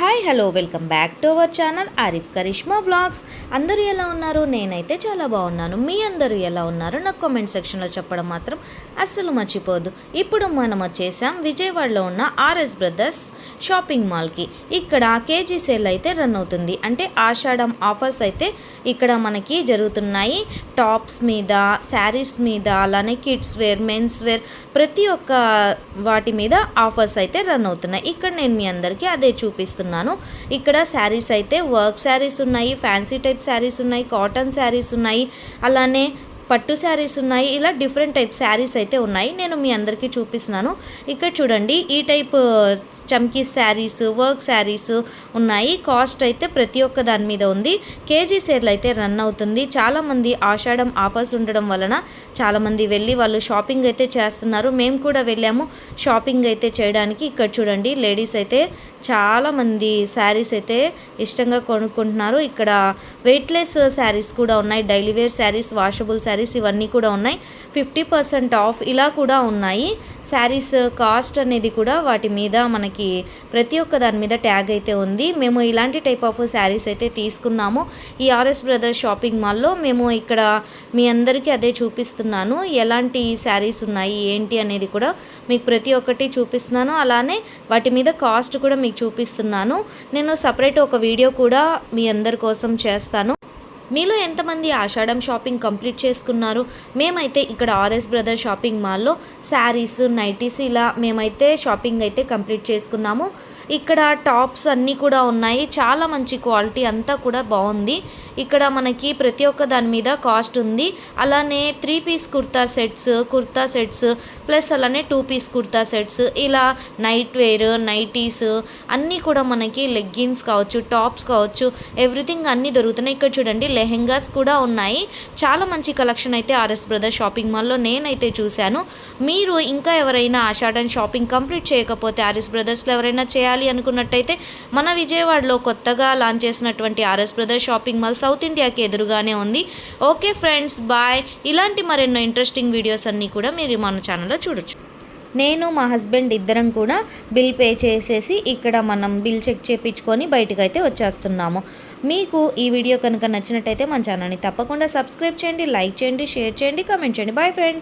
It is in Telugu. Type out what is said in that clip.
Hi hello welcome back to our channel Arif Karishma vlogs అందరూ ఎలా ఉన్నారు? నేనైతే చాలా బాగున్నాను. మీ అందరూ ఎలా ఉన్నారు? నాకు కామెంట్ సెక్షన్లో చెప్పడం మాత్రం అస్సలు మర్చిపోదు. ఇప్పుడు మనం వచ్చేసాం విజయవాడలో ఉన్న ఆర్ఎస్ బ్రదర్స్ షాపింగ్ మాల్కి. ఇక్కడ కేజీ సేల్ అయితే రన్ అవుతుంది. అంటే ఆషాఢం ఆఫర్స్ అయితే ఇక్కడ మనకి జరుగుతున్నాయి. టాప్స్ మీద శారీస్ మీద అలానే కిడ్స్ వేర్ మెన్స్ వేర్ ప్రతి ఒక్క వాటి మీద ఆఫర్స్ అయితే రన్ అవుతున్నాయి. ఇక్కడ నేను మీ అందరికీ అదే చూపిస్తున్నాను ఇక్కడ శారీస్ అయితే వర్క్ శారీస్ ఉన్నాయి ఫ్యాన్సీ టైప్ శారీస్ ఉన్నాయి కాటన్ శారీస్ ఉన్నాయి. అలానే పట్టు శారీస్ ఉన్నాయి. ఇలా డిఫరెంట్ టైప్ శారీస్ అయితే ఉన్నాయి. నేను మీ అందరికీ చూపిస్తున్నాను. ఇక్కడ చూడండి ఈ టైప్ చమ్కీ శారీస్ వర్క్ శారీస్ ఉన్నాయి. కాస్ట్ అయితే ప్రతి ఒక్క దాని మీద ఉంది. కేజీ సేల్ అయితే రన్ అవుతుంది. చాలామంది ఆషాఢం ఆఫర్స్ ఉండడం వలన చాలామంది వెళ్ళి వాళ్ళు షాపింగ్ అయితే చేస్తున్నారు. మేము కూడా వెళ్ళాము షాపింగ్ అయితే చేయడానికి. ఇక్కడ చూడండి లేడీస్ అయితే చాలామంది శారీస్ అయితే ఇష్టంగా కొనుక్కుంటున్నారు. ఇక్కడ వెయిట్లెస్ శారీస్ కూడా ఉన్నాయి. Daily wear saris washable saris ఇవన్నీ కూడా ఉన్నాయి. ఫిఫ్టీ పర్సెంట్ ఆఫ్ ఇలా కూడా ఉన్నాయి. శారీస్ కాస్ట్ అనేది కూడా వాటి మీద మనకి ప్రతి ఒక్క దాని మీద ట్యాగ్ అయితే ఉంది. మేము ఇలాంటి టైప్ ఆఫ్ శారీస్ అయితే తీసుకున్నాము. ఈ ఆర్ఎస్ బ్రదర్స్ షాపింగ్ మాల్లో మేము ఇక్కడ మీ అందరికీ అదే చూపిస్తున్నాను. ఎలాంటి శారీస్ ఉన్నాయి ఏంటి అనేది కూడా మీకు ప్రతి ఒక్కటి చూపిస్తున్నాను. అలానే వాటి మీద కాస్ట్ కూడా మీకు చూపిస్తున్నాను. నేను సపరేట్ ఒక వీడియో కూడా మీ అందరి కోసం చేస్తాను. మీలో ఎంతమంది ఆషాఢం షాపింగ్ కంప్లీట్ చేసుకున్నారు? మేమైతే ఇక్కడ ఆర్ఎస్ బ్రదర్ షాపింగ్ మాల్లో శారీస్ నైటీస్ ఇలా మేమైతే షాపింగ్ అయితే కంప్లీట్ చేసుకున్నాము. ఇక్కడ టాప్స్ అన్నీ కూడా ఉన్నాయి. చాలా మంచి క్వాలిటీ అంతా కూడా బాగుంది. ఇక్కడ మనకి ప్రతి ఒక్క దాని మీద కాస్ట్ ఉంది. అలానే three piece kurta sets kurta sets plus అలానే టూ పీస్ కుర్తా సెట్స్ ఇలా నైట్ వేర్ నైటీస్ అన్నీ కూడా మనకి లెగ్గిన్స్ కావచ్చు టాప్స్ కావచ్చు ఎవ్రీథింగ్ అన్నీ దొరుకుతున్నాయి. ఇక్కడ చూడండి లెహెంగాస్ కూడా ఉన్నాయి. చాలా మంచి కలెక్షన్ అయితే ఆర్ఎస్ బ్రదర్ షాపింగ్ మాల్లో నేనైతే చూశాను. మీరు ఇంకా ఎవరైనా ఆషాఢన్ షాపింగ్ కంప్లీట్ చేయకపోతే ఆర్ఎస్ బ్రదర్స్లో ఎవరైనా చేయాలి అనుకున్నట్టయితే మన విజయవాడలో కొత్తగా లాంచ్ చేసినటువంటి RS brother shopping mall south ఇండియాకి ఎదురుగానే ఉంది. Okay friends bye. ఇలాంటి మరెన్నో ఇంట్రెస్టింగ్ వీడియోస్ అన్నీ కూడా మీరు మన ఛానల్లో చూడొచ్చు. నేను మా హస్బెండ్ ఇద్దరం కూడా బిల్ పే చేసేసి ఇక్కడ మనం బిల్ చెక్ చేయించుకొని బయటకు అయితే వచ్చేస్తున్నాము. మీకు ఈ వీడియో కనుక నచ్చినట్టయితే మన ఛానల్ని తప్పకుండా సబ్స్క్రైబ్ చేయండి లైక్ చేయండి షేర్ చేయండి కామెంట్ చేయండి. Bye friends.